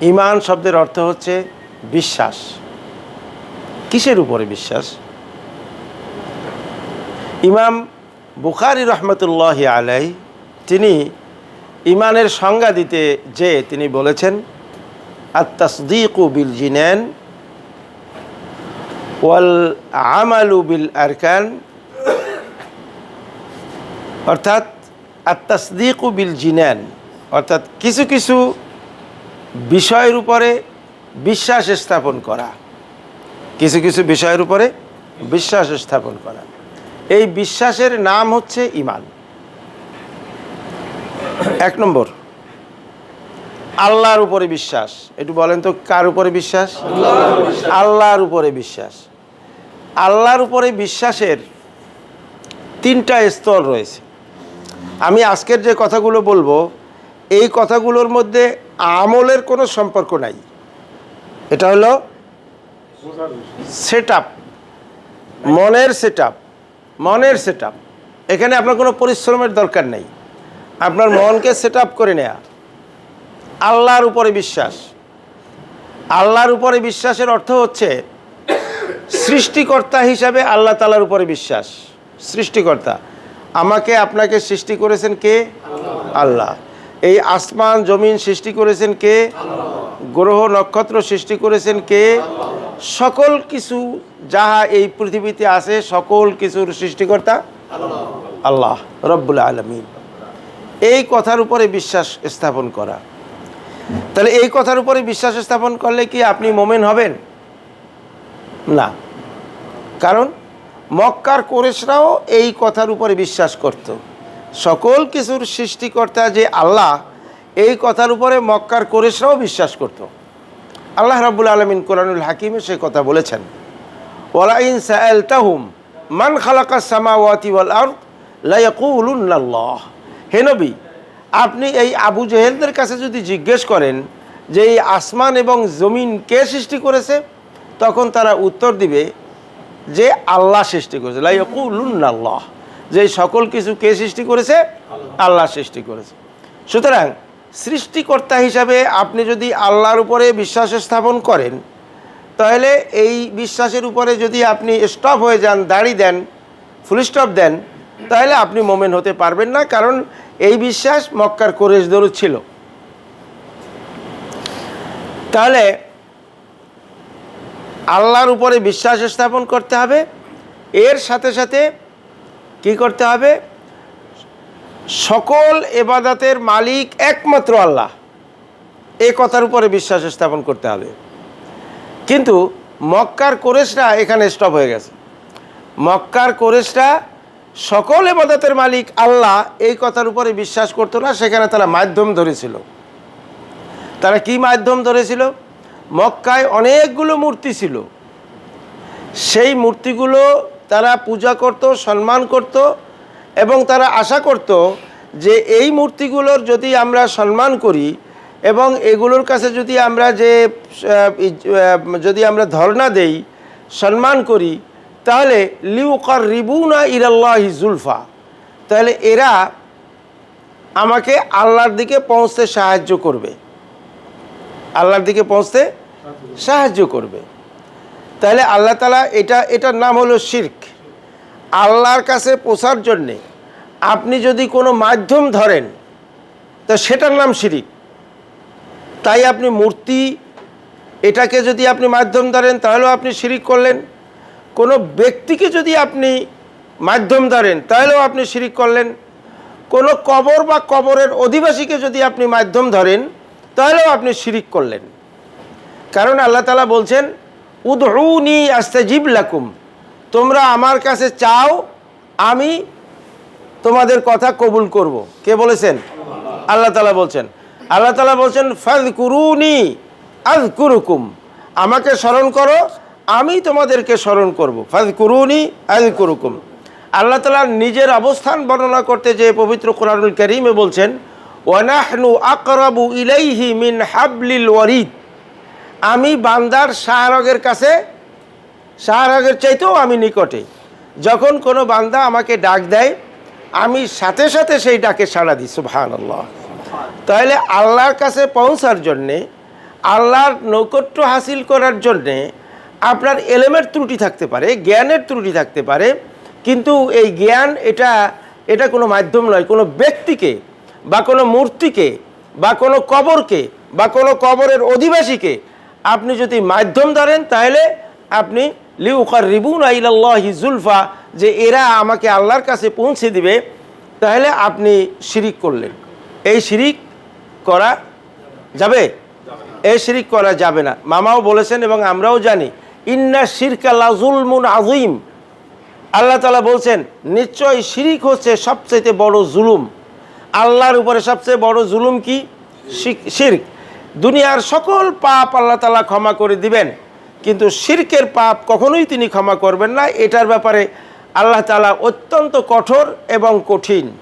ইমান শব্দের অর্থ হচ্ছে বিশ্বাস। কিসের উপরে বিশ্বাস? ইমাম বুখারি রহমতুল্লাহ আলাই তিনি ইমানের সংজ্ঞা দিতে যে তিনি বলেছেন আত্মাসদিকু বিল জিনেন ওয়াল আমালু বিল আরকান। অর্থাৎ আত্মাসদিকু বিল জিনেন, অর্থাৎ কিছু কিছু বিষয়ের উপরে বিশ্বাস স্থাপন করা। কিছু কিছু বিষয়ের উপরে বিশ্বাস স্থাপন করা। এই বিশ্বাসের নাম হচ্ছে ইমান এক নম্বর, আল্লাহর উপরে বিশ্বাস। একটু বলেন তো, কার উপরে বিশ্বাস? আল্লাহর উপরে বিশ্বাস। আল্লাহর উপরে বিশ্বাসের তিনটা স্তর রয়েছে। আমি আজকের যে কথাগুলো বলব এই কথাগুলোর মধ্যে আমলের কোনো সম্পর্ক নাই। এটা হলো সেট মনের সেট মনের সেট এখানে আপনার কোনো পরিশ্রমের দরকার নেই। আপনার মনকে সেট করে নেয়া। আল্লাহর উপরে বিশ্বাস। আল্লাহর উপরে বিশ্বাসের অর্থ হচ্ছে সৃষ্টিকর্তা হিসাবে আল্লাহ তালার উপরে বিশ্বাস। সৃষ্টিকর্তা। আমাকে আপনাকে সৃষ্টি করেছেন কে? আল্লাহ। এই আসমান জমিন সৃষ্টি করেছেন কে? গ্রহ নক্ষত্র সৃষ্টি করেছেন কে? সকল কিছু যাহা এই পৃথিবীতে আছে, সকল কিছুর সৃষ্টিকর্তা আল্লাহ রব্বুল আলমিন। এই কথার উপরে বিশ্বাস স্থাপন করা। তাহলে এই কথার উপরে বিশ্বাস স্থাপন করলে কি আপনি মোমেন হবেন? না। কারণ মক্কার কোরেশরাও এই কথার উপরে বিশ্বাস করত। সকল কিছুর সৃষ্টিকর্তা যে আল্লাহ, এই কথার উপরে মক্কার কোরেশরাও বিশ্বাস করত। আল্লাহ রাবুল আলমিন কোরআনুল হাকিমে সে কথা বলেছেন। ওলাইন সাহেল তাহুম মান খালাকা সামাওয়াতি ওয়াল হে নবী, আপনি এই আবু জেহেলদের কাছে যদি জিজ্ঞেস করেন যে এই আসমান এবং জমিন কে সৃষ্টি করেছে, তখন তারা উত্তর দিবে যে আল্লাহ সৃষ্টি করেছে। লাইকুল্লাহ যে সকল কিছু কে সৃষ্টি করেছে? আল্লাহ সৃষ্টি করেছে। সুতরাং সৃষ্টিকর্তা হিসাবে আপনি যদি আল্লাহর উপরে বিশ্বাস স্থাপন করেন, তাহলে এই বিশ্বাসের উপরে যদি আপনি স্টপ হয়ে যান, দাড়ি দেন ফুল স্টপ দেন, তাহলে আপনি মোমেন হতে পারবেন না, কারণ এই বিশ্বাস মক্কার কোরেশদেরও ছিল। তাহলে আল্লাহর উপরে বিশ্বাস স্থাপন করতে হবে। এর সাথে সাথে কি করতে হবে? সকল এবাদাতের মালিক একমাত্র আল্লাহ। এ কথার উপরে বিশ্বাস স্থাপন করতে হবে। কিন্তু মক্কার কোরেশরা এখানে স্টপ হয়ে গেছে। মক্কার কোরেশরা সকল এবাদতের মালিক আল্লাহ, এই কথার উপরে বিশ্বাস করতো না, সেখানে তারা মাধ্যম ধরেছিল। তারা কি মাধ্যম ধরেছিল? মক্কায় অনেকগুলো মূর্তি ছিল। সেই মূর্তিগুলো তারা পূজা করত, সম্মান করত এবং তারা আশা করত যে এই মূর্তিগুলোর যদি আমরা সম্মান করি এবং এগুলোর কাছে যদি আমরা যে যদি আমরা ধর্ণা দেই, সম্মান করি, তাহলে লিউকার রিবুনা ইরাল্লাহ জুলফা। তাহলে এরা আমাকে আল্লাহর দিকে পৌঁছতে সাহায্য করবে। আল্লাহর দিকে পৌঁছতে সাহায্য করবে। তাহলে আল্লাহ তালা এটা, এটার নাম হলো শির্ক। আল্লাহর কাছে পৌঁছার জন্যে আপনি যদি কোনো মাধ্যম ধরেন, তো সেটার নাম শিরিক। তাই আপনি মূর্তি, এটাকে যদি আপনি মাধ্যম ধরেন, তাহলেও আপনি শিরিক করলেন। কোনো ব্যক্তিকে যদি আপনি মাধ্যম ধরেন, তাহলেও আপনি শিরিক করলেন। কোনো কবর বা কবরের অধিবাসীকে যদি আপনি মাধ্যম ধরেন, তাহলেও আপনি শিরিক করলেন। কারণ আল্লাহ তালা বলছেন উদরুনি আস্তাজিব লাকুম। তোমরা আমার কাছে চাও, আমি তোমাদের কথা কবুল করব। কে বলেছেন? আল্লাহ তালা বলছেন। আল্লাহ তালা বলছেন ফাজ কুরুনি আজ কুরুকুম আমাকে স্মরণ করো, আমি তোমাদেরকে স্মরণ করব। ফাজ কুরুনি আজ কুরুকুম আল্লাহ তালা নিজের অবস্থান বর্ণনা করতে যে পবিত্র কোরআনুল করিমে বলছেন ওয়ানাহনু আকরাবু ইলাইহি মিন হাবলিল ওয়ারিদ। আমি বান্দার শাহরগের কাছে, শাহরগের চাইতেও আমি নিকটে। যখন কোনো বান্দা আমাকে ডাক দেয়, আমি সাথে সাথে সেই ডাকে সাড়া দিই সুবহান আল্লাহ তাহলে আল্লাহর কাছে পৌঁছার জন্যে, আল্লাহর নৈকট্য হাসিল করার জন্যে আপনার এলেমের ত্রুটি থাকতে পারে, জ্ঞানের ত্রুটি থাকতে পারে, কিন্তু এই জ্ঞান এটা এটা কোনো মাধ্যম নয়, কোনো ব্যক্তিকে বা কোনো মূর্তিকে বা কোনো কবরকে বা কোনো কবরের অধিবাসীকে আপনি যদি মাধ্যম ধরেন, তাহলে আপনি লিউকার রিবুন আইলাল্লাহি জুলফা, যে এরা আমাকে আল্লাহর কাছে পৌঁছে দিবে, তাহলে আপনি শিরিক করলেন। এই শিরিক করা যাবে? এই শিরিক করা যাবে না। মামাও বলেছেন এবং আমরাও জানি, ইন্না শিরকা লাজুলমুন আজিম আল্লাহ তালা বলছেন নিশ্চয় শিরিক হচ্ছে সবচেয়ে বড় জুলুম। আল্লাহর উপরে সবচেয়ে বড় জুলুম কি? শিরক। দুনিয়ার সকল পাপ আল্লাহ তালা ক্ষমা করে দিবেন। কিন্তু শির্কের পাপ কখনোই তিনি ক্ষমা করবেন না। এটার ব্যাপারে আল্লাহ তালা অত্যন্ত কঠোর এবং কঠিন।